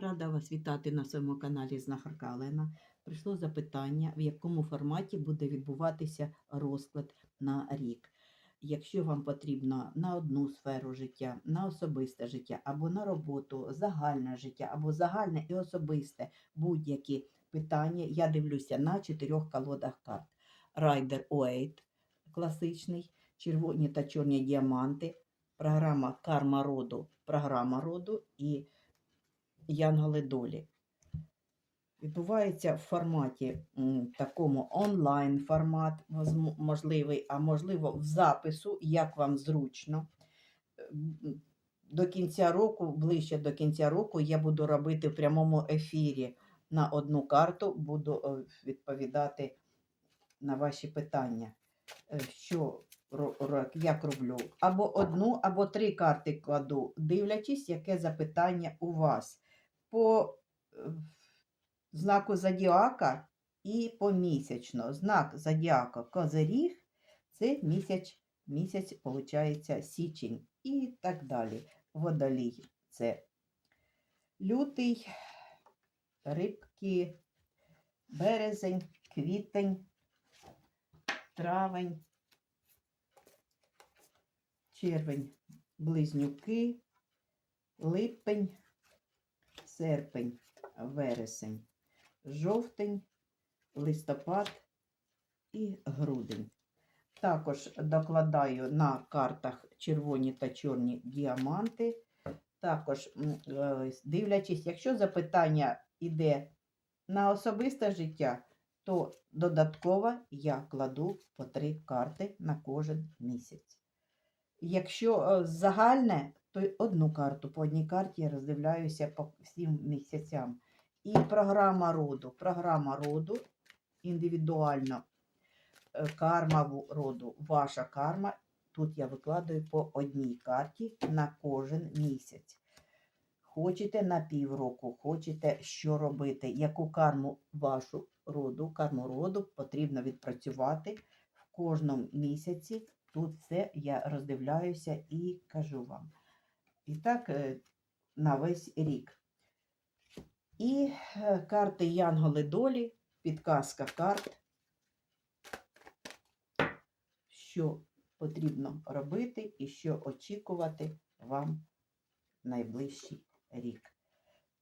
Рада вас вітати на своєму каналі Знахарка Олена. Прийшло запитання, в якому форматі буде відбуватися розклад на рік. Якщо вам потрібно на одну сферу життя, на особисте життя, або на роботу, загальне життя, або загальне і особисте будь-які питання, я дивлюся на чотирьох колодах карт. Райдер Уейт класичний, червоні та чорні діаманти, програма Карма роду, програма роду і Янголи долі. Відбувається в форматі такому онлайн формат можливий, а можливо в запису, як вам зручно. До кінця року, ближче до кінця року, я буду робити в прямому ефірі на одну карту, буду е, відповідати на ваші питання. Е, Що як роблю? Або одну, або три карти кладу, дивлячись, яке запитання у вас по е, знаку зодіака і помісячно. Знак зодіака Козиріг це місяць, місяць, виходить, січень і так далі. Водолій це лютий, рибки, березень, квітень, травень, червень, близнюки, липень, серпень, вересень, жовтень, листопад і грудень. Також докладаю на картах червоні та чорні діаманти. Також, е, дивлячись, якщо запитання йде на особисте життя, то додатково я кладу по три карти на кожен місяць. Якщо е, загальне, то одну карту по одній карті я роздивляюся по всім місяцям. І програма роду. Програма роду індивідуально. е, Карма роду, ваша карма. Тут я викладаю по одній карті на кожен місяць. Хочете на півроку, хочете що робити, яку карму вашу роду, карму роду потрібно відпрацювати в кожному місяці. Тут все я роздивляюся і кажу вам. І так, е, на весь рік. І е, карти Янголи долі, підказка карт, що потрібно робити і що очікувати вам найближчий рік.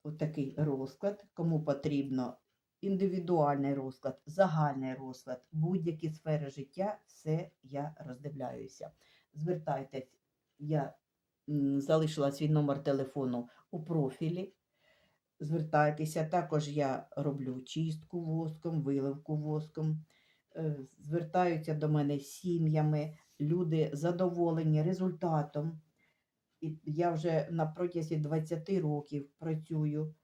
Отакий розклад, кому потрібно індивідуальний розклад, загальний розклад, будь-які сфери життя, все я роздивляюся. Звертайтесь, я залишила свій номер телефону у профілі. Звертайтеся, також я роблю чистку воском, виливку воском. Е, Звертаються до мене сім'ями, люди задоволені результатом. Я вже на протязі 20 років працюю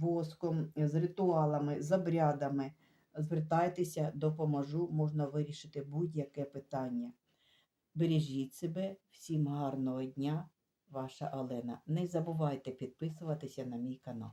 воском, з ритуалами, з обрядами. Звертайтеся, допоможу, можна вирішити будь-яке питання. Бережіть себе, всім гарного дня, ваша Олена. Не забувайте підписуватися на мій канал.